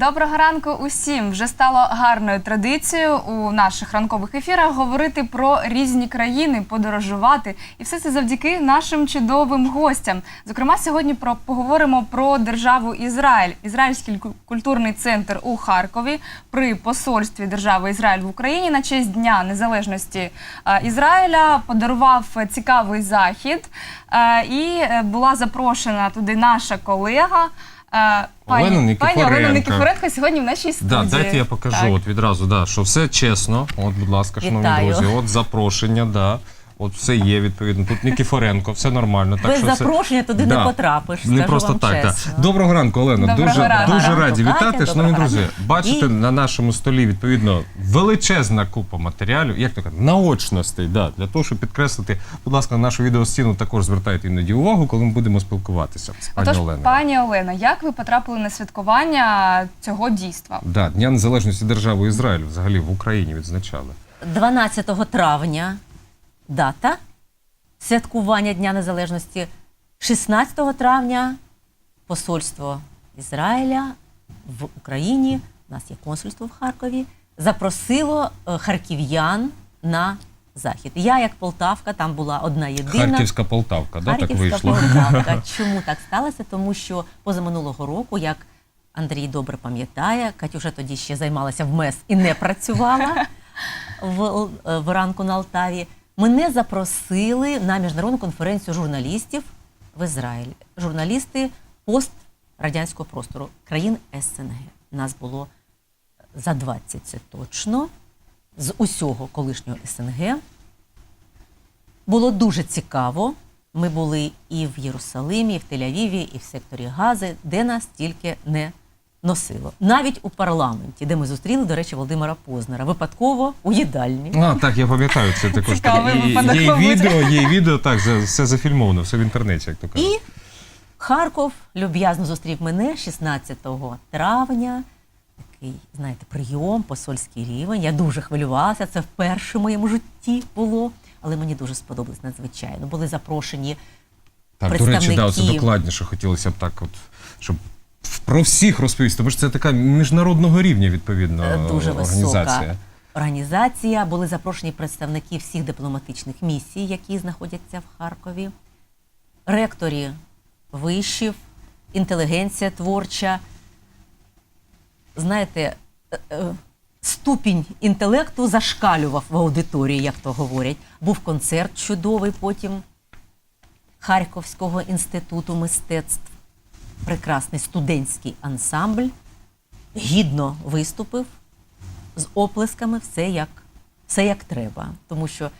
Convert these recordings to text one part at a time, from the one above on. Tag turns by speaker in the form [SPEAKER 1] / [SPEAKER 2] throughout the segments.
[SPEAKER 1] Доброго ранку усім. Вже стало гарною традицією у наших ранкових ефірах говорити про різні країни, подорожувати, і все це завдяки нашим чудовим гостям. Зокрема, сьогодні про поговоримо про державу Ізраїль. Ізраїльський культурний центр у Харкові при посольстві держави Ізраїль в Україні на честь Дня Незалежності е, Ізраїля подарував цікавий захід, Е, і е, була запрошена туди наша колега. Е,
[SPEAKER 2] Олена
[SPEAKER 1] Пані
[SPEAKER 2] Никифоренко.
[SPEAKER 1] Олена Никифоренко сьогодні в нашій студії.
[SPEAKER 2] Да, дайте я покажу
[SPEAKER 1] Так.
[SPEAKER 2] от відразу, да, що все чесно. От, будь ласка, шановні
[SPEAKER 3] Вітаю.
[SPEAKER 2] друзі, от запрошення, да. От все є відповідно. Тут Нікіфоренко, все нормально. Так
[SPEAKER 3] Без
[SPEAKER 2] що все-
[SPEAKER 3] запрошення туди
[SPEAKER 2] Да.
[SPEAKER 3] не потрапиш.
[SPEAKER 2] Не
[SPEAKER 3] скажу
[SPEAKER 2] просто
[SPEAKER 3] вам
[SPEAKER 2] так.
[SPEAKER 3] чесно.
[SPEAKER 2] Доброго ранку, Олено.
[SPEAKER 1] Доброго
[SPEAKER 2] дуже
[SPEAKER 1] ранку.
[SPEAKER 2] дуже раді вітати. Шановні
[SPEAKER 3] Доброго
[SPEAKER 2] друзі, бачите
[SPEAKER 3] І-
[SPEAKER 2] на нашому столі відповідно величезна купа матеріалів, як то кажуть, наочностей. Да, для того, щоб підкреслити, будь ласка, на нашу відеостіну також звертайте іноді увагу, коли ми будемо спілкуватися з пані
[SPEAKER 1] Отож,
[SPEAKER 2] Оленою.
[SPEAKER 1] пані Олена, як ви потрапили на святкування цього дійства?
[SPEAKER 2] Да, Дня Незалежності держави Ізраїль взагалі в Україні відзначали.
[SPEAKER 3] 12 травня дата святкування Дня Незалежності. 16 травня посольство Ізраїля в Україні, у нас є консульство в Харкові, запросило е, харків'ян на захід. Я, як Полтавка, там була одна єдина.
[SPEAKER 2] Харківська Полтавка, да, так вийшло.
[SPEAKER 3] Полтавка. Чому так сталося? Тому що позаминулого року, як Андрій добре пам'ятає, Катюша тоді ще займалася в МЕС і не працювала в, е, в ранку на Алтаві. Мене запросили на міжнародну конференцію журналістів в Ізраїль. Журналісти пострадянського простору країн СНГ. Нас було за 20 це точно з усього колишнього СНГ. Було дуже цікаво. Ми були і в Єрусалимі, і в Тель-Авіві, і в секторі Гази, де нас тільки не носило. Навіть у парламенті, де ми зустріли, до речі, Володимира Познера, випадково у їдальні.
[SPEAKER 2] А, так, я пам'ятаю, це також
[SPEAKER 1] Цікавий
[SPEAKER 2] так.
[SPEAKER 1] Випадок,
[SPEAKER 2] Є
[SPEAKER 1] мабуть.
[SPEAKER 2] відео, є відео, так, за- все зафільмовано, все в інтернеті, як то кажуть.
[SPEAKER 3] І Харков люб'язно зустрів мене 16 травня. Такий, знаєте, прийом, посольський рівень. Я дуже хвилювалася. Це вперше в моєму житті було. Але мені дуже сподобалось надзвичайно. Були запрошені
[SPEAKER 2] Так, до речі, да, це докладніше хотілося б так, от, щоб про всіх розповісти, тому що це така міжнародного рівня, відповідно,
[SPEAKER 3] Е, дуже
[SPEAKER 2] організація.
[SPEAKER 3] висока організація. Були запрошені представники всіх дипломатичних місій, які знаходяться в Харкові, ректорі вишів, інтелігенція творча. Знаєте, е, е, ступінь інтелекту зашкалював в аудиторії, як то говорять. Був концерт чудовий потім Харківського інституту мистецтв. Прекрасний студентський ансамбль гідно виступив з оплесками, все як, все як треба. Тому що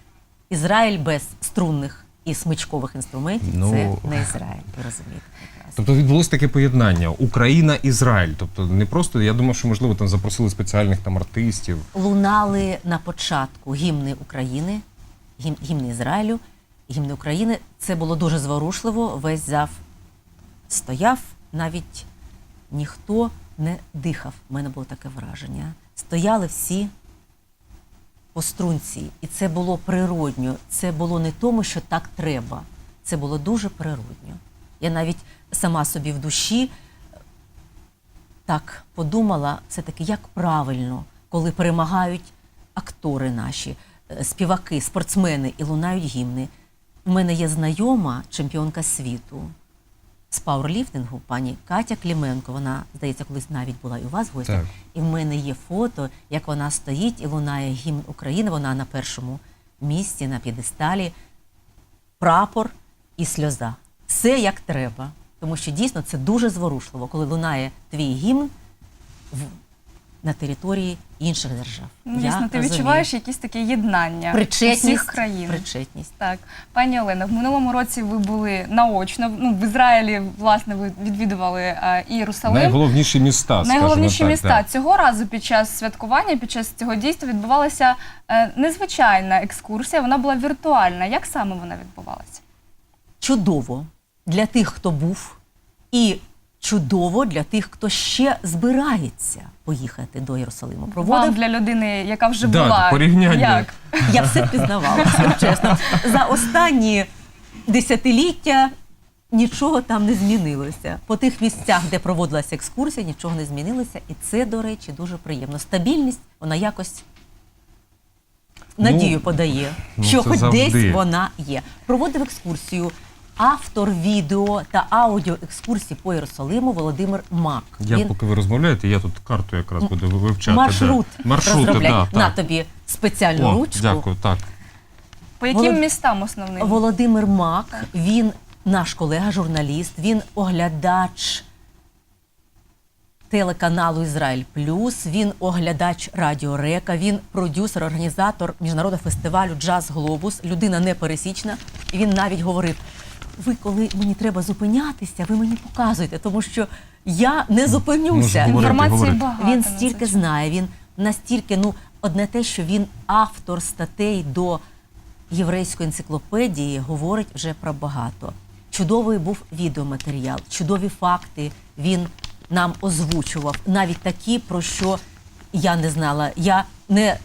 [SPEAKER 3] Ізраїль без струнних і смичкових інструментів
[SPEAKER 2] Ну.
[SPEAKER 3] це не Ізраїль. Ви розумієте.
[SPEAKER 2] Тобто відбулося таке поєднання Україна Ізраїль. Тобто не просто я думав, що можливо там запросили спеціальних там артистів.
[SPEAKER 3] Лунали на початку гімни України, гім, гімни Ізраїлю, гімни України. Це було дуже зворушливо. Весь зав стояв, навіть ніхто не дихав. У мене було таке враження. Стояли всі по струнці, і це було природньо. Це було не тому, що так треба. Це було дуже природньо. Я навіть сама собі в душі так подумала, все-таки як правильно, коли перемагають актори наші, е, співаки, спортсмени і лунають гімни. У мене є знайома чемпіонка світу з пауерліфтингу, пані Катя Кліменко. Вона, здається, колись навіть була і у вас в гостях.
[SPEAKER 2] Так.
[SPEAKER 3] І в мене є фото, як вона стоїть і лунає гімн України. Вона на першому місці, на п'єдесталі, прапор і сльоза. Все як треба. Тому що дійсно це дуже зворушливо, коли лунає твій гімн в, на території інших держав.
[SPEAKER 1] Ну,
[SPEAKER 3] Я
[SPEAKER 1] Дійсно, ти
[SPEAKER 3] розумію.
[SPEAKER 1] відчуваєш якісь таке єднання
[SPEAKER 3] причетність,
[SPEAKER 1] всіх країн.
[SPEAKER 3] причетність.
[SPEAKER 1] Так, пані Олена, в минулому році ви були наочно. Ну, в Ізраїлі, власне, ви відвідували е, і Єрусалим.
[SPEAKER 2] Найголовніші міста.
[SPEAKER 1] Найголовніші
[SPEAKER 2] так,
[SPEAKER 1] міста
[SPEAKER 2] да.
[SPEAKER 1] цього разу під час святкування, під час цього дійства відбувалася е, незвичайна екскурсія. Вона була віртуальна. Як саме вона відбувалася?
[SPEAKER 3] Чудово для тих, хто був, і чудово для тих, хто ще збирається поїхати до Єрусалиму.
[SPEAKER 1] Вам для людини, яка вже
[SPEAKER 2] Да,
[SPEAKER 1] була
[SPEAKER 2] порівняння.
[SPEAKER 1] Як?
[SPEAKER 3] Я все впізнавала, скажу чесно. За останні десятиліття Нічого там не змінилося. По тих місцях, де проводилася екскурсія, нічого не змінилося. І це, до речі, дуже приємно. Стабільність, вона якось надію
[SPEAKER 2] Ну,
[SPEAKER 3] подає,
[SPEAKER 2] ну,
[SPEAKER 3] що
[SPEAKER 2] це
[SPEAKER 3] хоч
[SPEAKER 2] завжди.
[SPEAKER 3] десь вона є. Проводив екскурсію автор відео та аудіо екскурсії по Єрусалиму Володимир Мак.
[SPEAKER 2] Я
[SPEAKER 3] Він
[SPEAKER 2] поки ви розмовляєте, я тут карту якраз буду вивчати.
[SPEAKER 3] маршрут
[SPEAKER 2] да. Маршрути, да,
[SPEAKER 3] На
[SPEAKER 2] так.
[SPEAKER 3] тобі спеціальну
[SPEAKER 2] О,
[SPEAKER 3] ручку.
[SPEAKER 2] Дякую, так.
[SPEAKER 1] По яким
[SPEAKER 3] Волод-
[SPEAKER 1] містам основним?
[SPEAKER 3] Володимир Мак, він наш колега, журналіст, він оглядач телеканалу Ізраїль Плюс, він оглядач Радіо Река, він продюсер, організатор міжнародного фестивалю Джаз Глобус, людина непересічна. І він навіть говорив: ви, коли мені треба зупинятися, ви мені показуєте, тому що я не зупинюся.
[SPEAKER 2] Може говорити,
[SPEAKER 1] Інформації
[SPEAKER 2] говорити.
[SPEAKER 1] багато.
[SPEAKER 3] Він стільки знає, він настільки, ну, одне те, що він автор статей до єврейської енциклопедії, говорить вже про багато. Чудовий був відеоматеріал, чудові факти він нам озвучував, навіть такі, про що я не знала. Я не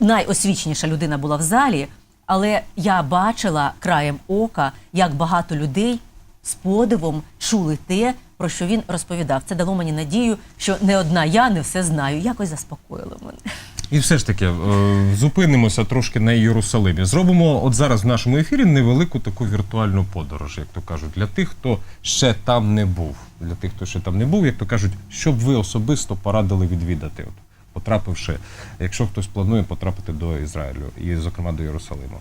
[SPEAKER 3] найосвіченіша людина була в залі, але я бачила краєм ока, як багато людей з подивом чули те, про що він розповідав. Це дало мені надію, що не одна я не все знаю. Якось заспокоїло мене.
[SPEAKER 2] І все ж таки, е, зупинимося трошки на Єрусалимі. Зробимо от зараз в нашому ефірі невелику таку віртуальну подорож, як то кажуть, для тих, хто ще там не був. Для тих, хто ще там не був, як то кажуть, що б ви особисто порадили відвідати, потрапивши, якщо хтось планує потрапити до Ізраїлю, і, зокрема, до Єрусалиму.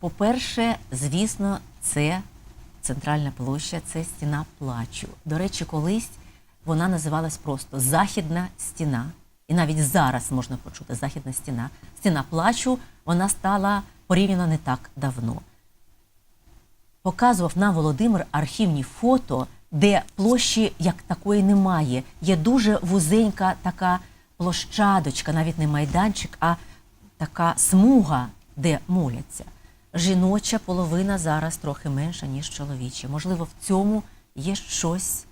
[SPEAKER 3] По-перше, звісно, це центральна площа, це стіна плачу. До речі, колись вона називалась просто Західна стіна. І навіть зараз можна почути Західна стіна. Стіна плачу, вона стала порівняно не так давно. Показував нам Володимир архівні фото, де площі як такої немає. Є дуже вузенька така площадочка, навіть не майданчик, а така смуга, де моляться. Жіноча половина зараз трохи менша, ніж чоловіча. Можливо, в цьому є щось,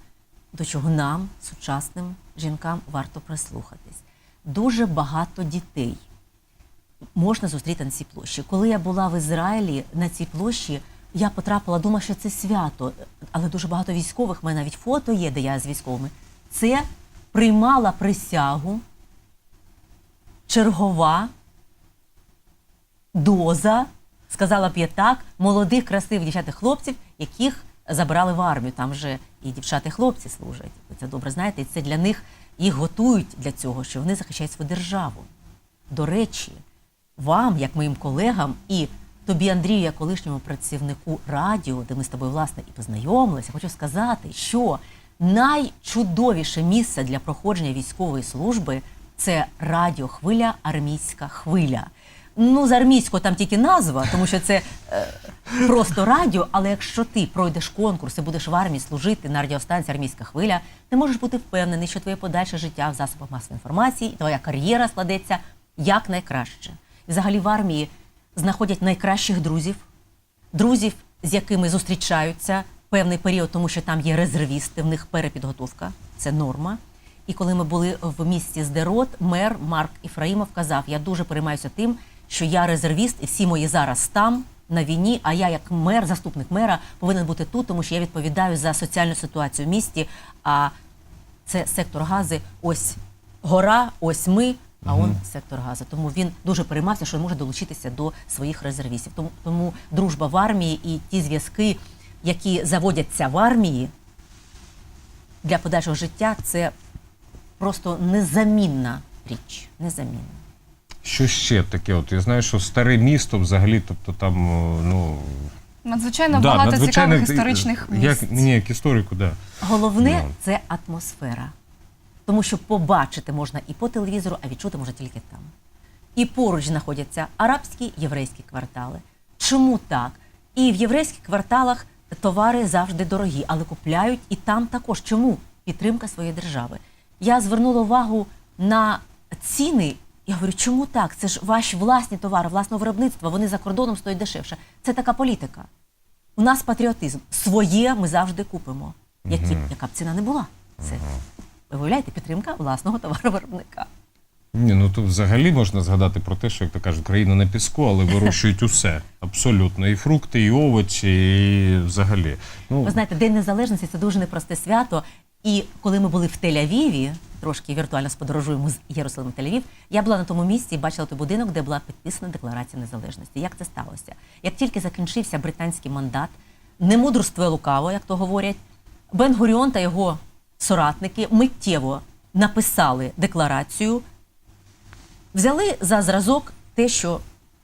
[SPEAKER 3] до чого нам, сучасним жінкам, варто прислухатись. Дуже багато дітей можна зустріти на цій площі. Коли я була в Ізраїлі на цій площі, я потрапила, думала, що це свято, але дуже багато військових, в мене навіть фото є, де я з військовими. Це приймала присягу чергова доза, сказала б я так, молодих, красивих дівчат і хлопців, яких забирали в армію. Там же і дівчата, і хлопці служать. Ви це добре знаєте, і це для них їх готують для цього, що вони захищають свою державу. До речі, вам, як моїм колегам, і тобі, Андрію, як колишньому працівнику радіо, де ми з тобою власне і познайомилися, хочу сказати, що найчудовіше місце для проходження військової служби це радіохвиля, армійська хвиля. Ну, з армійського там тільки назва, тому що це е, просто радіо. Але якщо ти пройдеш конкурс і будеш в армії служити на радіостанції Армійська хвиля, ти можеш бути впевнений, що твоє подальше життя в засобах масової інформації, твоя кар'єра складеться якнайкраще. І взагалі в армії знаходять найкращих друзів, друзів, з якими зустрічаються певний період, тому що там є резервісти, в них перепідготовка, це норма. І коли ми були в місті Здерот, мер Марк Іфраїмов казав: я дуже переймаюся тим, що я резервіст, і всі мої зараз там на війні. А я, як мер, заступник мера, повинен бути тут, тому що я відповідаю за соціальну ситуацію в місті. А це сектор гази, ось гора, ось ми. А он сектор газу. Тому він дуже переймався, що може долучитися до своїх резервістів. Тому, тому дружба в армії і ті зв'язки, які заводяться в армії для подальшого життя, це просто незамінна річ. Незамінна.
[SPEAKER 2] Що ще таке? От я знаю, що старе місто взагалі, тобто там, ну.
[SPEAKER 1] Надзвичайно
[SPEAKER 2] да,
[SPEAKER 1] багато
[SPEAKER 2] надзвичайно,
[SPEAKER 1] цікавих історичних місць.
[SPEAKER 2] Як, мені, як історику, да.
[SPEAKER 3] Головне
[SPEAKER 2] Ну.
[SPEAKER 3] це атмосфера. Тому що побачити можна і по телевізору, а відчути можна тільки там. І поруч знаходяться арабські єврейські квартали. Чому так? І в єврейських кварталах товари завжди дорогі, але купляють і там також. Чому? Підтримка своєї держави. Я звернула увагу на ціни. Я говорю, чому так? Це ж ваші власні товари, власного виробництва, вони за кордоном стоять дешевше. Це така політика. У нас патріотизм. Своє ми завжди купимо. Які, б- Яка б ціна не була. Це, ви уявляєте, підтримка власного товаровиробника.
[SPEAKER 2] Ні, ну тут взагалі можна згадати про те, що як то кажуть, країна на піску, але вирощують усе абсолютно. І фрукти, і овочі, і взагалі. Ну,
[SPEAKER 3] Ви знаєте, День Незалежності це дуже непросте свято. І коли ми були в Тель-Авіві, трошки віртуально сподорожуємо з Єрусалиму в Тель-Авів, я була на тому місці і бачила той будинок, де була підписана Декларація незалежності. Як це сталося? Як тільки закінчився британський мандат, не мудрствує лукаво, як то говорять, Бен Гуріон та його соратники миттєво написали декларацію, взяли за зразок те, що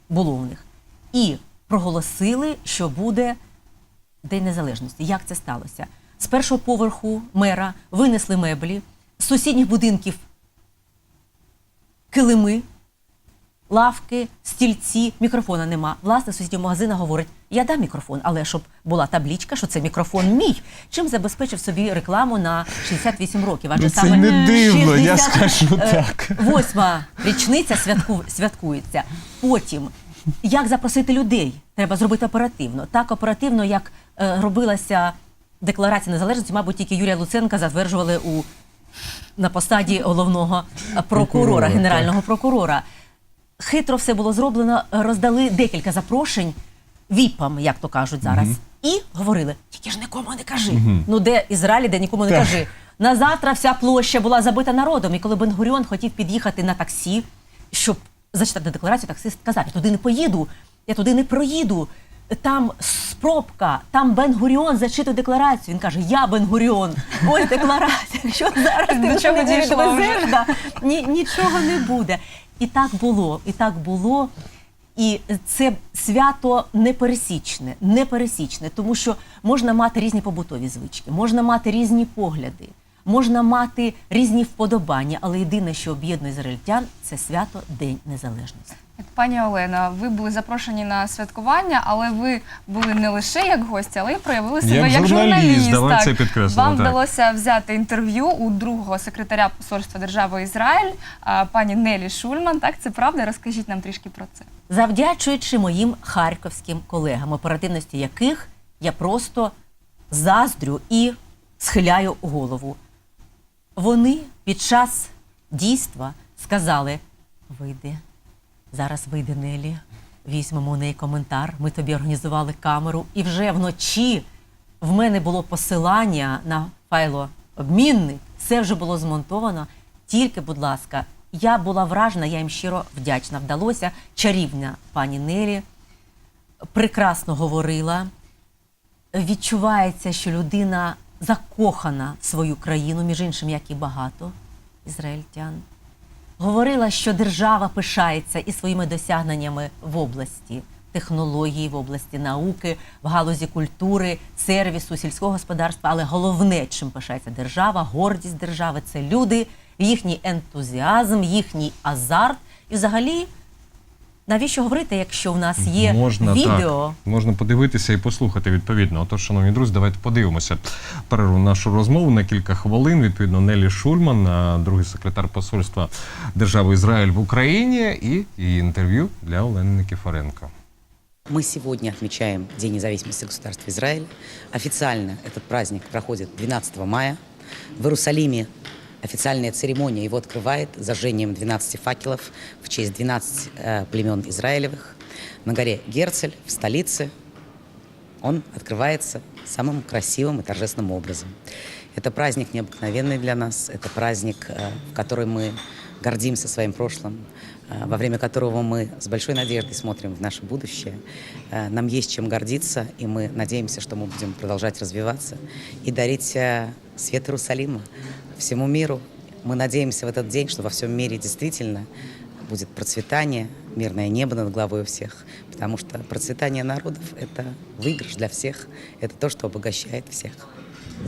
[SPEAKER 3] було у них, і проголосили, що буде День Незалежності. Як це сталося? З першого поверху мера винесли меблі, з сусідніх будинків килими, лавки, стільці, мікрофона нема. Власне, сусіднього магазина говорить: я дам мікрофон, але щоб була таблічка, що це мікрофон мій. Чим забезпечив собі рекламу на 68 років. Адже
[SPEAKER 2] Ну, це
[SPEAKER 3] саме
[SPEAKER 2] не дивно, я скажу
[SPEAKER 3] е,
[SPEAKER 2] так.
[SPEAKER 3] Восьма річниця святку, святкується. Потім, як запросити людей? Треба зробити оперативно. Так оперативно, як е, робилася декларація незалежності, мабуть, тільки Юрія Луценка затверджували у на посаді головного прокурора,
[SPEAKER 2] Прокурора,
[SPEAKER 3] генерального прокурора. Хитро все було зроблено, роздали декілька запрошень віпам, як то кажуть зараз, і говорили: тільки ж нікому не кажи. Ну де Ізраїль, де нікому не
[SPEAKER 2] Так.
[SPEAKER 3] кажи. На завтра вся площа була забита народом. І коли Бен-Гуріон хотів під'їхати на таксі, щоб зачитати декларацію, таксист сказав: я туди не поїду, я туди не проїду. Там спробка, там Бен-Гуріон зачитує декларацію. Він каже: Я Бен-Гуріон, ось декларація. Що зараз ти
[SPEAKER 1] До чого
[SPEAKER 3] не відвезеш, да, ні, нічого не буде. І так було, і так було. І це свято непересічне, непересічне, тому що можна мати різні побутові звички, можна мати різні погляди, можна мати різні вподобання, але єдине, що об'єднує ізраїльтян, це свято День Незалежності.
[SPEAKER 1] Пані Олена, ви були запрошені на святкування, але ви були не лише як гості, але й проявили себе
[SPEAKER 2] Як
[SPEAKER 1] як,
[SPEAKER 2] журналіст,
[SPEAKER 1] журналіст.
[SPEAKER 2] давай
[SPEAKER 1] так.
[SPEAKER 2] це підкреслимо,
[SPEAKER 1] Вам
[SPEAKER 2] так.
[SPEAKER 1] вдалося взяти інтерв'ю у другого секретаря Посольства Держави Ізраїль, а, пані Нелі Шульман. Так, це правда? Розкажіть нам трішки про це.
[SPEAKER 3] завдячуючи моїм харківським колегам, оперативності яких я просто заздрю і схиляю голову. Вони під час дійства сказали: вийди, зараз вийде Нелі, візьмемо у неї коментар. Ми тобі організували камеру. І вже вночі в мене було посилання на файлообмінник. Все вже було змонтовано. Тільки, будь ласка, я була вражена, я їм щиро вдячна. Вдалося чарівна пані Нелі прекрасно говорила. Відчувається, що людина закохана в свою країну, між іншим, як і багато ізраїльтян. Говорила, що держава пишається і своїми досягненнями в області технології, в області науки, в галузі культури, сервісу, сільського господарства. Але головне, чим пишається держава, гордість держави це люди, їхній ентузіазм, їхній азарт. І взагалі, навіщо говорити, якщо в нас є
[SPEAKER 2] можна,
[SPEAKER 3] відео?
[SPEAKER 2] Так, можна подивитися і послухати відповідно. Отож, шановні друзі, давайте подивимося перерву нашу розмову на кілька хвилин. Відповідно, Нелі Шульман, другий секретар Посольства Держави Ізраїль в Україні, і її інтерв'ю для Олени Никифоренко.
[SPEAKER 4] Мы сегодня отмечаем День независимости государства Израиль. Официально этот праздник проходит 12 мая. В Иерусалиме официальная церемония его открывает зажжением 12 факелов в честь 12 э, племен Израилевых. На горе Герцель, в столице, он открывается самым красивым и торжественным образом. Это праздник необыкновенный для нас, это праздник, э, в который мы гордимся своим прошлым, э, во время которого мы с большой надеждой смотрим в наше будущее. Э, Нам есть чем гордиться, и мы надеемся, что мы будем продолжать развиваться и дарить свет Иерусалима всему миру. Мы надеемся в этот день, что во всем мире действительно будет процветание, мирное небо над головой у всех, потому что процветание народов – это выигрыш для всех, это то, что обогащает всех.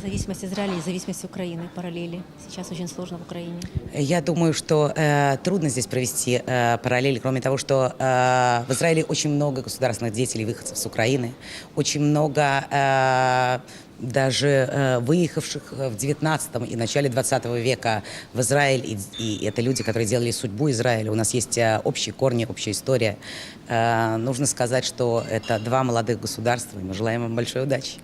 [SPEAKER 5] Зависимость Израиля и зависимость Украины параллели. Сейчас очень сложно в Украине.
[SPEAKER 4] Я думаю, что э, трудно здесь провести э, параллели, кроме того, что э, в Израиле очень много государственных деятелей, выходцев с Украины, очень много э, даже э, выехавших в 19 и начале 20 века в Израиль, и, и это люди, которые делали судьбу Израиля. У нас есть э, общие корни, общая история. Э, нужно сказать, что это два молодых государства, и мы желаем им большой удачи.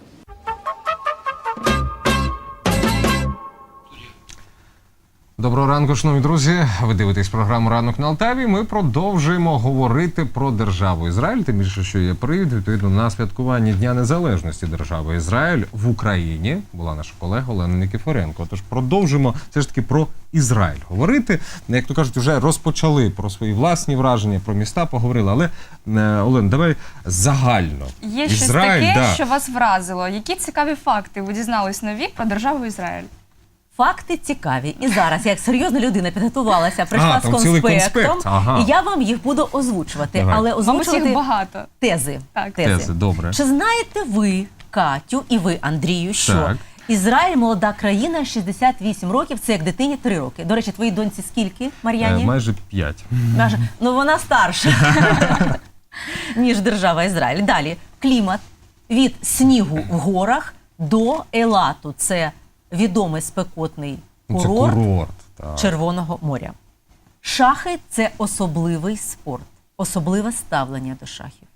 [SPEAKER 2] Доброго ранку, шановні друзі. Ви дивитесь програму Ранок на Алтаві. Ми продовжуємо говорити про державу Ізраїль. Тим більше, що є привід відповідно на святкування Дня Незалежності держави Ізраїль в Україні. Була наша колега Олена Никифоренко. Тож продовжимо все ж таки про Ізраїль говорити. Як то кажуть, вже розпочали про свої власні враження, про міста поговорили. Але е, Олен, давай загально.
[SPEAKER 1] Є щось таке,
[SPEAKER 2] да.
[SPEAKER 1] що вас вразило. Які цікаві факти ви дізнались нові про державу Ізраїль?
[SPEAKER 3] Факти цікаві. І зараз, як серйозна людина підготувалася, прийшла
[SPEAKER 2] А,
[SPEAKER 3] з
[SPEAKER 2] там цілий
[SPEAKER 3] конспектом,
[SPEAKER 2] конспект. Ага.
[SPEAKER 3] і я вам їх буду озвучувати.
[SPEAKER 2] Давай.
[SPEAKER 3] Але озвучувати
[SPEAKER 1] їх багато.
[SPEAKER 3] тези.
[SPEAKER 1] Так.
[SPEAKER 2] Тези, добре.
[SPEAKER 3] Чи знаєте ви, Катю, і ви, Андрію, що
[SPEAKER 2] Так.
[SPEAKER 3] Ізраїль молода країна, 68 років, це як дитині 3 роки. До речі, твоїй доньці скільки, Мар'яні?
[SPEAKER 2] Е, майже п'ять.
[SPEAKER 3] Каже, ну вона старша, ніж держава Ізраїль. Далі клімат від снігу в горах до Елату. Це відомий спекотний
[SPEAKER 2] Ну, Це
[SPEAKER 3] курорт
[SPEAKER 2] курорт. Так.
[SPEAKER 3] Червоного моря. Шахи це особливий спорт, особливе ставлення до шахів.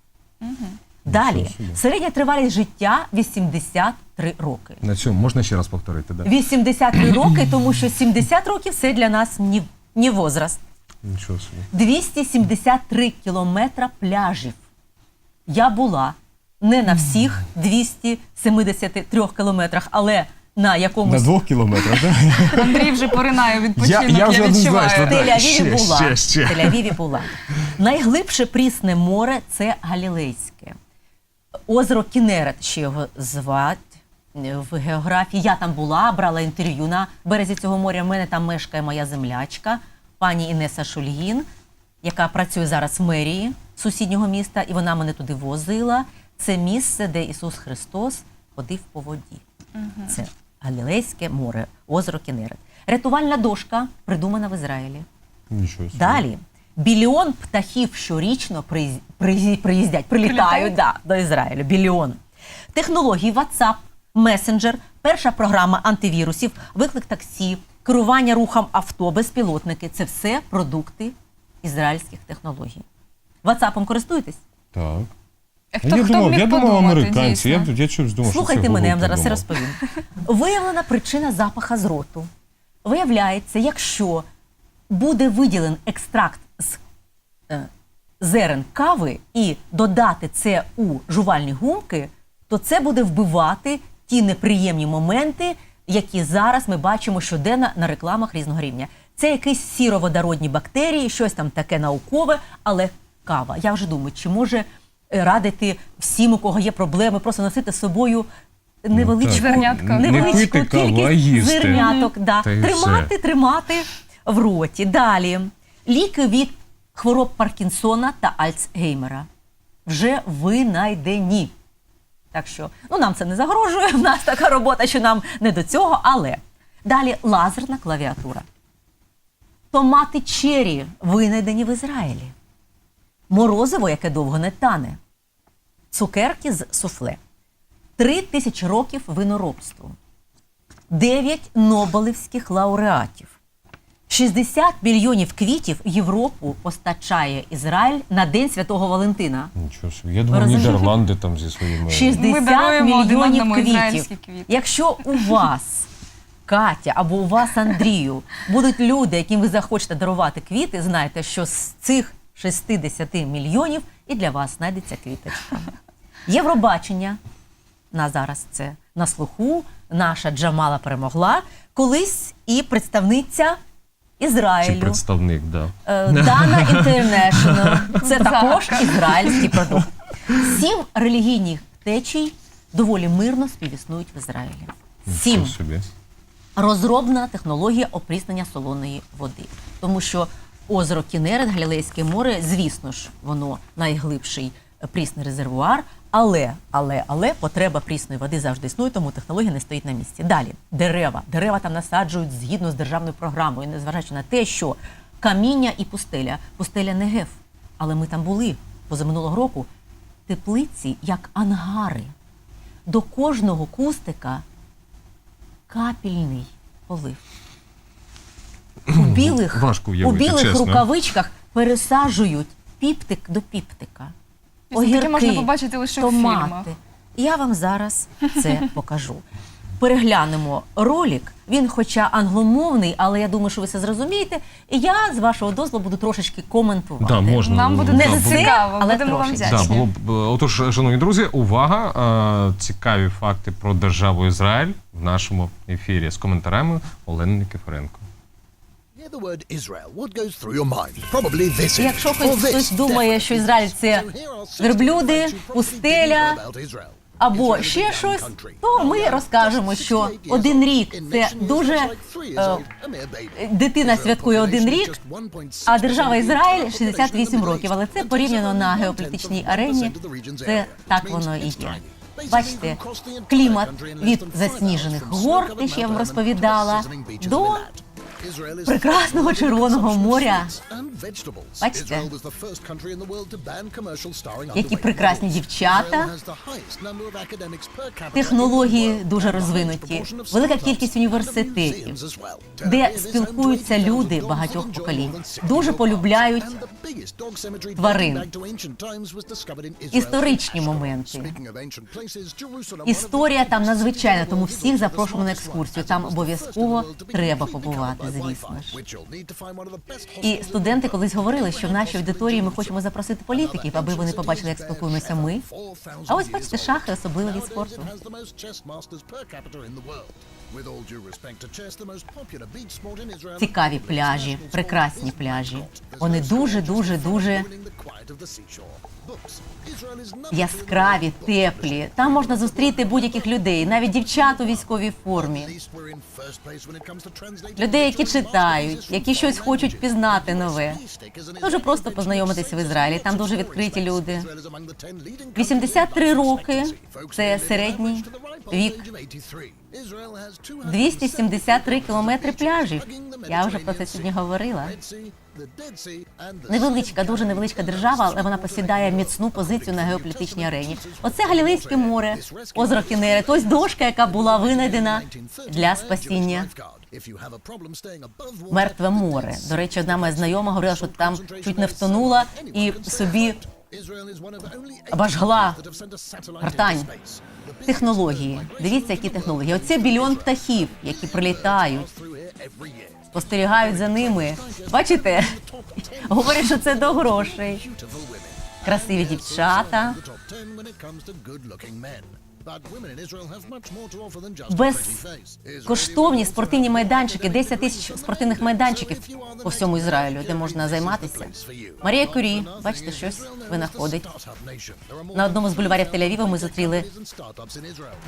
[SPEAKER 3] Далі
[SPEAKER 2] Нічого собі.
[SPEAKER 3] середня тривалість життя 83 роки.
[SPEAKER 2] На цьому можна ще раз повторити, да?
[SPEAKER 3] 83 роки, тому що 70 років це для нас ні, ні возраст.
[SPEAKER 2] Нічого собі.
[SPEAKER 3] 273 кілометра пляжів. Я була не на всіх 273 кілометрах, але на якомусь
[SPEAKER 2] двох кілометрах, так?
[SPEAKER 1] Андрій вже поринає у відпочинок,
[SPEAKER 2] Я-
[SPEAKER 1] я,
[SPEAKER 2] я вже
[SPEAKER 1] відчуваю.
[SPEAKER 2] що
[SPEAKER 3] в
[SPEAKER 2] так.
[SPEAKER 3] Тель-Авіві
[SPEAKER 2] ще,
[SPEAKER 3] була.
[SPEAKER 2] ще, ще.
[SPEAKER 3] Тель-Авіві була. Найглибше прісне море це Галілейське. Озеро Кінерет, ще його звать е, в географії. Я там була, брала інтерв'ю на березі цього моря. У мене там мешкає моя землячка, пані Інеса Шульгін, яка працює зараз в мерії сусіднього міста, і вона мене туди возила. Це місце, де Ісус Христос ходив по воді. Це Галілейське море, озеро Кінерет. Рятувальна дошка придумана в Ізраїлі.
[SPEAKER 2] Нічого собі.
[SPEAKER 3] Далі. Біліон птахів щорічно приїз- приїз- приїздять, прилітають да, до Ізраїлю. Біліон. Технології WhatsApp, месенджер, перша програма антивірусів, виклик таксі, керування рухом авто, безпілотники це все продукти ізраїльських технологій. WhatsApp користуєтесь?
[SPEAKER 2] Так.
[SPEAKER 1] Хто,
[SPEAKER 2] я
[SPEAKER 1] хто
[SPEAKER 2] думав,
[SPEAKER 1] міг
[SPEAKER 2] я думав
[SPEAKER 1] подумати,
[SPEAKER 2] американці. Я,
[SPEAKER 1] дійсно?
[SPEAKER 2] я чомусь думав, що
[SPEAKER 3] Слухайте
[SPEAKER 2] це
[SPEAKER 3] мене, я вам зараз все розповім. Виявлена причина запаха з роту. Виявляється, якщо буде виділен екстракт з е, зерен кави і додати це у жувальні гумки, то це буде вбивати ті неприємні моменти, які зараз ми бачимо щоденно на рекламах різного рівня. Це якісь сіроводородні бактерії, щось там таке наукове, але кава. Я вже думаю, чи може е, радити всім, у кого є проблеми, просто носити з собою невеличку,
[SPEAKER 1] так. Зернятка.
[SPEAKER 2] Не
[SPEAKER 3] невеличку
[SPEAKER 2] пити каву,
[SPEAKER 3] кількість
[SPEAKER 2] а їсти.
[SPEAKER 3] зерняток. Да. Тримати, тримати в роті. Далі. Ліки від хвороб Паркінсона та Альцгеймера вже винайдені. Так що ну, нам це не загрожує, в нас така робота, що нам не до цього, але далі лазерна клавіатура. Томати чері винайдені в Ізраїлі. Морозиво, яке довго не тане. Цукерки з суфле. Три тисячі років виноробству. Дев'ять нобелівських лауреатів. 60 мільйонів квітів Європу постачає Ізраїль на День Святого Валентина.
[SPEAKER 2] Нічого собі. Я
[SPEAKER 3] розумієте?
[SPEAKER 2] Нідерланди там зі своїми.
[SPEAKER 3] 60
[SPEAKER 1] даруємо один
[SPEAKER 3] мільйонів
[SPEAKER 1] одному
[SPEAKER 3] квітів.
[SPEAKER 1] ізраїльські квіти.
[SPEAKER 3] Якщо у вас, Катя, або у вас, Андрію, будуть люди, яким ви захочете дарувати квіти, знайте, що з цих 60 мільйонів і для вас знайдеться квіточка. Євробачення на зараз це на слуху. Наша Джамала перемогла. Колись і представниця
[SPEAKER 2] Чи представник, да.
[SPEAKER 3] Е, Дана Інтернешнл. Це також ізраїльський продукт. Сім релігійних течій доволі мирно співіснують в Ізраїлі. Сім розроблена технологія опріснення солоної води. Тому що озеро Кінерет, Галілейське море, звісно ж, воно найглибший е, прісний резервуар, але, але, але потреба прісної води завжди існує, тому технологія не стоїть на місці. Далі дерева. Дерева там насаджують згідно з державною програмою, незважаючи на те, що каміння і пустеля, пустеля Негев. Але ми там були позаминулого року. Теплиці як ангари. До кожного кустика капільний полив. У білих,
[SPEAKER 2] Важко
[SPEAKER 3] у білих
[SPEAKER 2] чесно.
[SPEAKER 3] рукавичках пересаджують піптик до піптика.
[SPEAKER 1] Після таке можна побачити лише в
[SPEAKER 3] томати.
[SPEAKER 1] фільмах.
[SPEAKER 3] Я вам зараз це покажу.
[SPEAKER 6] переглянемо ролик. Він, хоча англомовний, але я думаю, що ви все зрозумієте. І я з вашого дозволу буду трошечки коментувати.
[SPEAKER 2] Да, можна.
[SPEAKER 1] Нам буде
[SPEAKER 2] да,
[SPEAKER 6] Не
[SPEAKER 1] дуже
[SPEAKER 6] все,
[SPEAKER 1] цікаво.
[SPEAKER 6] але
[SPEAKER 1] Будемо вам
[SPEAKER 6] трошечки.
[SPEAKER 2] Да,
[SPEAKER 1] вдячні.
[SPEAKER 2] було б е, отож, шановні друзі, увага! е, Цікаві факти про державу Ізраїль в нашому ефірі з коментарями Олени Никифоренко.
[SPEAKER 6] Якщо
[SPEAKER 3] image.
[SPEAKER 6] хтось, думає, що Ізраїль це верблюди, пустеля або ще щось, то ми розкажемо, що
[SPEAKER 3] 68 years
[SPEAKER 6] один рік це дуже е, дитина святкує один рік,
[SPEAKER 3] just 1.6%
[SPEAKER 6] а держава Ізраїль
[SPEAKER 3] of the
[SPEAKER 6] 68
[SPEAKER 3] population in the
[SPEAKER 6] років. Але це порівняно на геополітичній
[SPEAKER 3] 1%
[SPEAKER 6] арені. Це так воно і є. Бачите, клімат від засніжених гор, те, що я вам розповідала, до прекрасного Червоного моря. Бачите? Які прекрасні дівчата. Технології дуже розвинуті, велика кількість університетів, де спілкуються
[SPEAKER 3] 80,000
[SPEAKER 6] люди багатьох поколінь.
[SPEAKER 3] more than 60
[SPEAKER 6] Дуже полюбляють тварин. Історичні моменти. Історія там надзвичайна, тому всіх запрошуємо на екскурсію. Там обов'язково треба побувати, звісно ж. І студенти колись говорили, що в нашій аудиторії ми хочемо запросити політиків, аби вони побачили, як спілкуємося ми. А ось бачите, шахи особливо від спорту. Цікаві пляжі, прекрасні пляжі. Вони дуже, дуже, дуже яскраві, теплі. Там можна зустріти будь-яких людей, навіть дівчат у військовій формі. Людей, які читають, які щось хочуть пізнати нове. Дуже просто познайомитися в Ізраїлі. Там дуже відкриті люди. 83 роки це середній вік. 273 кілометри пляжів. Я вже про це сьогодні говорила. Невеличка, дуже невеличка держава, але вона посідає міцну позицію на геополітичній арені. Оце Галілейське море, озеро Кінерет. Ось дошка, яка була винайдена для спасіння. Мертве море. До речі, одна моя знайома говорила, що там чуть не втонула і собі обожгла гортань. Технології. Дивіться, які технології. Оце мільйон птахів, які прилітають, спостерігають за ними. Бачите? Говорять, що це до грошей. Красиві дівчата. Безкоштовні спортивні майданчики, 10 тисяч спортивних майданчиків по всьому Ізраїлю, де можна займатися. Марія Кюрі, бачите, щось винаходить. На одному з бульварів Тель-Авіва ми зустріли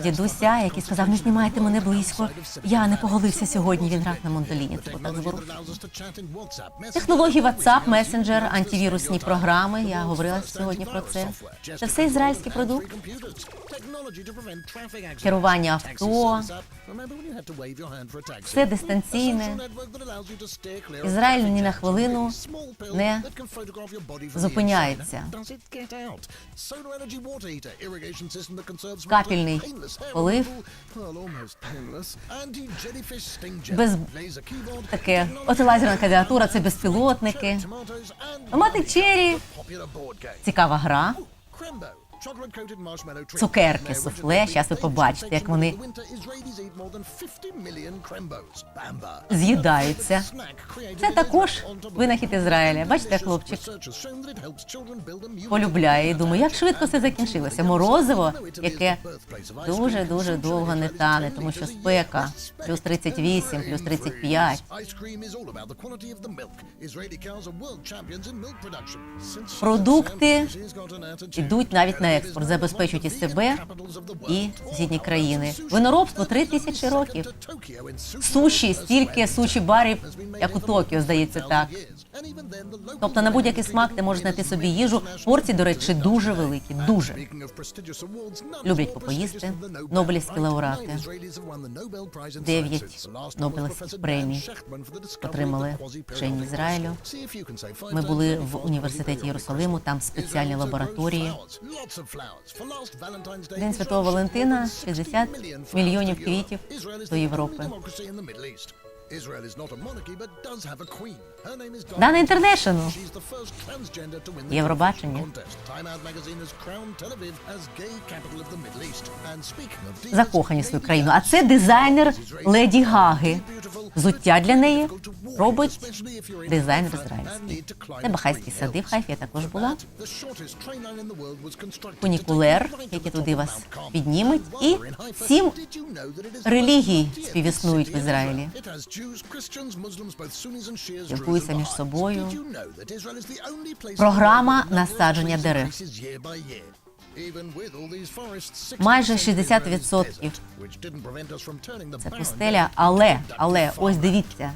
[SPEAKER 6] дідуся, який сказав, не знімайте мене близько. Я не поголився сьогодні. Він грав на мандоліні. Це так зворушно. Технології WhatsApp, месенджер, антивірусні програми. Я говорила сьогодні про це. Це все ізраїльський продукт. Керування авто. Все дистанційне. Ізраїль ні на хвилину не зупиняється. Капельний полив. Без таке. Оце лазерна клавіатура, це безпілотники. Томати чері. Цікава гра. Цукерки, суфле. Зараз ви побачите, як вони з'їдаються. Це також винахід Ізраїля. Бачите, хлопчик полюбляє і думає, як швидко все закінчилося. Морозиво, яке дуже дуже довго не тане, тому що спека плюс 38, плюс 35. Продукти йдуть навіть на експорт, забезпечують і себе, і сусідні країни. Виноробство три тисячі років. Суші, стільки суші барів, як у Токіо, здається, так. Тобто на будь-який смак ти можеш знайти собі їжу. Порції, до речі, дуже великі, дуже.
[SPEAKER 3] Люблять попоїсти. Нобелівські лауреати.
[SPEAKER 6] Дев'ять Нобелівських премій отримали вчені Ізраїлю. Ми були в університеті Єрусалиму, там спеціальні лабораторії. День Святого Валентина 60 мільйонів квітів до Європи.
[SPEAKER 3] Дана Інтернешнл. Євробачення. Закохані в свою країну. А це дизайнер Леді Гаги. Взуття для неї робить дизайнер ізраїльський. Це Бахайські сади в Хайфі я також була. Фунікулер, який туди вас підніметь, і сім релігій співіснують в Ізраїлі.
[SPEAKER 6] Спілкуються між собою.
[SPEAKER 3] Програма насадження дерев.
[SPEAKER 6] Майже 60%
[SPEAKER 3] Це пустеля, але, але ось дивіться,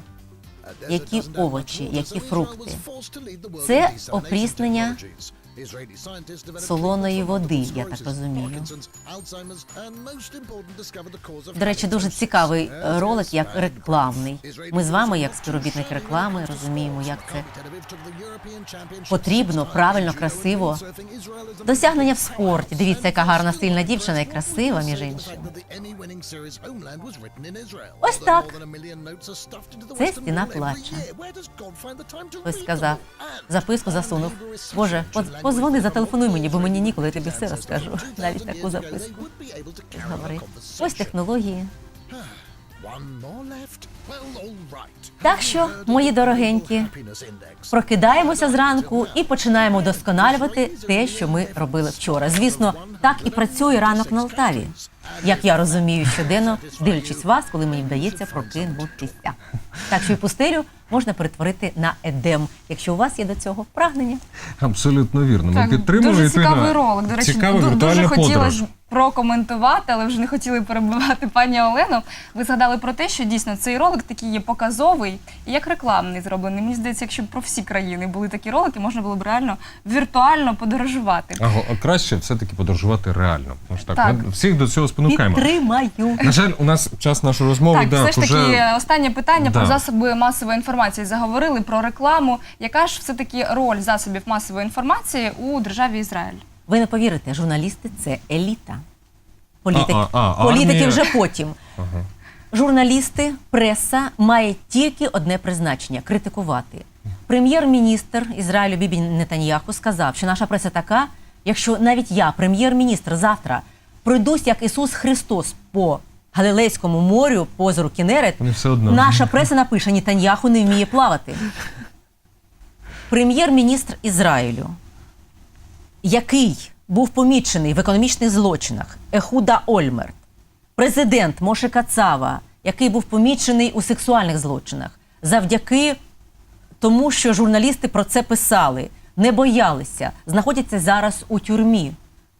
[SPEAKER 3] які овочі, які фрукти. Це опріснення солоної води, я так розумію. До речі, дуже цікавий е, ролик, як рекламний. Ми з вами, як співробітник реклами, розуміємо, як це потрібно, правильно, красиво. Досягнення в спорті. Дивіться, яка гарна сильна дівчина і красива, між іншим.
[SPEAKER 6] Ось так.
[SPEAKER 3] Це стіна плаче. Хтось сказав, записку засунув. Боже, поз- позвони, зателефонуй мені, бо мені ніколи тобі все розкажу. Навіть таку записку. Говори. Ось технології. Так що, мої дорогенькі, прокидаємося зранку і починаємо вдосконалювати те, що ми робили вчора. Звісно, так і працює ранок на Алтаві. Як я розумію щоденно, дивлячись вас, коли мені вдається прокинутися. Так що і пустелю можна перетворити на едем, якщо у вас є до цього прагнення.
[SPEAKER 2] Абсолютно вірно. Ми
[SPEAKER 1] Так,
[SPEAKER 2] підтримуємо
[SPEAKER 1] дуже
[SPEAKER 2] відповідно.
[SPEAKER 1] цікавий ролик. До речі,
[SPEAKER 2] Цікава
[SPEAKER 1] ду-
[SPEAKER 2] віртуальна
[SPEAKER 1] дуже
[SPEAKER 2] подорож.
[SPEAKER 1] хотілося прокоментувати, але вже не хотіли перебивати пані Олену. Ви згадали про те, що дійсно цей ролик такий є показовий і як рекламний зроблений. Мені здається, якщо б про всі країни були такі ролики, можна було б реально віртуально подорожувати.
[SPEAKER 2] А, го- а краще все-таки подорожувати реально. Тому що так,
[SPEAKER 1] Так.
[SPEAKER 2] ми всіх до цього спонукаємо.
[SPEAKER 3] Підтримаю.
[SPEAKER 2] На жаль, у нас час нашої розмови
[SPEAKER 1] Так,
[SPEAKER 2] да,
[SPEAKER 1] все ж таки,
[SPEAKER 2] уже...
[SPEAKER 1] останнє питання
[SPEAKER 2] Да.
[SPEAKER 1] про засоби масової інформації. Заговорили про рекламу. Яка ж все таки роль засобів масової інформації у державі Ізраїль?
[SPEAKER 3] Ви не повірите, журналісти це еліта. Політик,
[SPEAKER 2] А, а, а,
[SPEAKER 3] політики
[SPEAKER 2] армія?
[SPEAKER 3] вже потім.
[SPEAKER 2] Ага.
[SPEAKER 3] Журналісти, преса має тільки одне призначення критикувати. Прем'єр-міністр Ізраїлю Бібі Нетаньяху сказав, що наша преса така, якщо навіть я, прем'єр-міністр, завтра пройдусь як Ісус Христос по Галилейському морю, по озеру Кінерет,
[SPEAKER 2] все одно.
[SPEAKER 3] наша преса напише, Нетаньяху не вміє плавати. Прем'єр-міністр Ізраїлю, який був помічений в економічних злочинах, Ехуда Ольмерт, президент Моше Кацава, який був помічений у сексуальних злочинах, завдяки тому, що журналісти про це писали, не боялися, знаходяться зараз у тюрмі.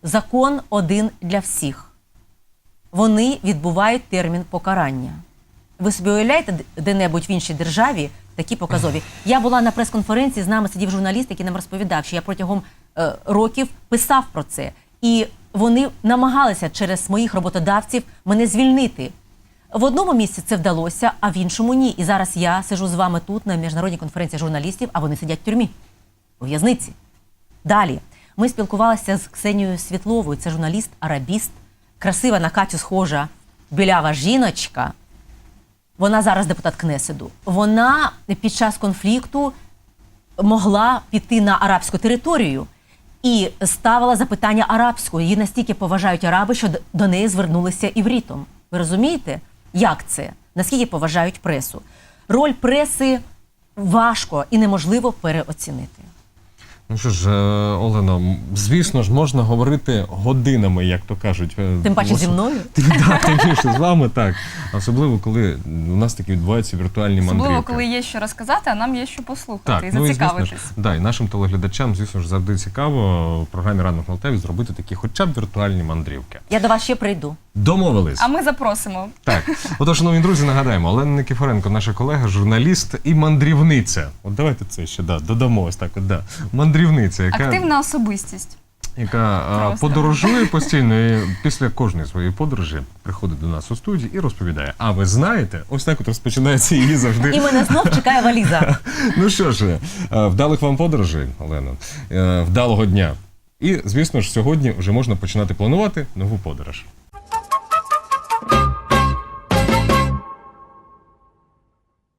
[SPEAKER 3] Закон один для всіх. Вони відбувають термін покарання. Ви собі уявляєте де-небудь в іншій державі такі показові? Я була на прес-конференції, з нами сидів журналіст, який нам розповідав, що я протягом е, років писав про це. І вони намагалися через моїх роботодавців мене звільнити. В одному місці це вдалося, а в іншому ні. І зараз я сижу з вами тут на міжнародній конференції журналістів, а вони сидять в тюрмі у в'язниці. Далі ми спілкувалися з Ксенією Світловою. Це журналіст, арабіст, красива на Катю схожа білява жіночка. Вона зараз депутат Кнесиду. Вона під час конфлікту могла піти на арабську територію і ставила запитання арабською. Її настільки поважають араби, що до неї звернулися іврітом. Ви розумієте, як це? Наскільки поважають пресу? Роль преси важко і неможливо переоцінити.
[SPEAKER 2] Ну що ж, е, Олено, звісно ж, можна говорити годинами, як то кажуть. е,
[SPEAKER 3] Тим паче зі мною.
[SPEAKER 2] Тим, да, тим більше з вами, так. Особливо, коли у нас такі відбуваються віртуальні
[SPEAKER 1] Особливо,
[SPEAKER 2] мандрівки.
[SPEAKER 1] коли є що розказати, а нам є що послухати
[SPEAKER 2] Так,
[SPEAKER 1] і
[SPEAKER 2] ну і звісно
[SPEAKER 1] зацікавитись.
[SPEAKER 2] ж, да, і нашим телеглядачам, звісно ж, завжди цікаво в програмі Ранок на Алтаві зробити такі хоча б віртуальні мандрівки.
[SPEAKER 3] Я до вас ще прийду.
[SPEAKER 2] Домовились.
[SPEAKER 1] А ми запросимо.
[SPEAKER 2] Так, отож, шановні друзі, нагадаємо, Олена Никифоренко, наша колега, журналіст і мандрівниця. От давайте це ще да, додамо ось так. От, да. Мандрівниця, яка,
[SPEAKER 1] Активна особистість.
[SPEAKER 2] яка
[SPEAKER 1] Просто.
[SPEAKER 2] подорожує постійно і після кожної своєї подорожі приходить до нас у студію і розповідає. А ви знаєте, ось так от розпочинається її завжди.
[SPEAKER 3] І мене знов чекає валіза.
[SPEAKER 2] Ну що ж, е, вдалих вам подорожей, Олено, е, вдалого дня. І, звісно ж, сьогодні вже можна починати планувати нову подорож.